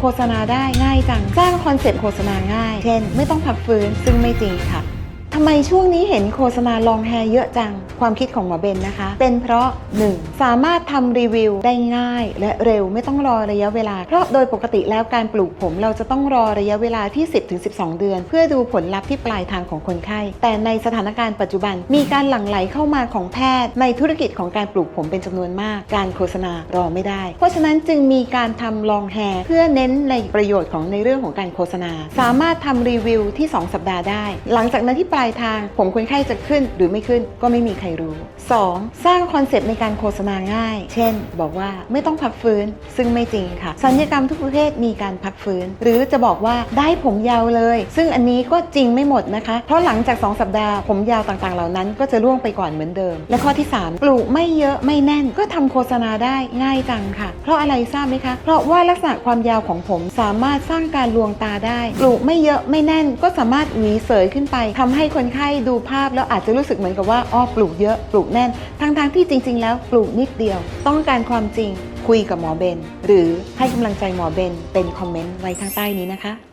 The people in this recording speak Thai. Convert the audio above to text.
โฆษณาได้ง่ายจัง สร้างคอนเซ็ปต์โฆษณาง่าย เช่น ไม่ต้องพักฟื้นซึ่งไม่จริงค่ะ ทำไมช่วงนี้เห็นโฆษณาลองแฮร์เยอะจัง ความคิดของหมอเบนนะคะ เป็นเพราะ 1. สามารถทำรีวิวได้ง่าย และเร็วไม่ต้องรอระยะเวลา เพราะโดยปกติแล้วการปลูกผมเราจะต้องรอระยะเวลาที่ 10-12 เดือน เพื่อดูผลลัพธ์ที่ปลายทางของคนไข้ แต่ในสถานการณ์ปัจจุบันมีการหลั่งไหลเข้ามาของแพทย์ ในธุรกิจของการปลูกผมเป็นจำนวนมาก การโฆษณารอไม่ได้ เพราะฉะนั้นจึงมีการทำลองแฮร์เพื่อเน้นในประโยชน์ของในเรื่องของการโฆษณา สามารถทำรีวิวที่ 2 สัปดาห์ได้ หลังจากนั้นที่ปลายทาง ผมคนไข้จะขึ้นหรือไม่ขึ้นก็ไม่มีใครรู้ 2. สร้างคอนเซปต์ในการโฆษณาง่าย เช่น บอกว่าไม่ต้องพักฟื้น ซึ่งไม่จริงค่ะ สัญญกรรมทุกประเภทมีการพักฟื้น หรือจะบอกว่าได้ผมยาวเลย ซึ่งอันนี้ก็จริงไม่หมดนะคะ เพราะหลังจาก 2 สัปดาห์ผมยาวต่างๆ เหล่านั้นก็จะร่วงไปก่อนเหมือนเดิม และข้อที่ 3 ปลูกไม่เยอะไม่แน่นก็ทำโฆษณาได้ง่ายจังค่ะ เพราะอะไรทราบไหมคะ เพราะว่าลักษณะความยาวของผมสามารถสร้างการลวงตาได้ ปลูกไม่เยอะไม่แน่นก็สามารถหวีเสยขึ้นไปทำให้คนไข้ดูภาพแล้วอาจจะรู้สึกเหมือนกับว่าอ้อปลูกเยอะปลูกแน่นทั้งๆที่จริง ๆ แล้วปลูกนิดเดียว ต้องการความจริงคุยกับหมอเบน หรือให้กำลังใจหมอเบนเป็นคอมเมนต์ไว้ข้างใต้นี้นะคะ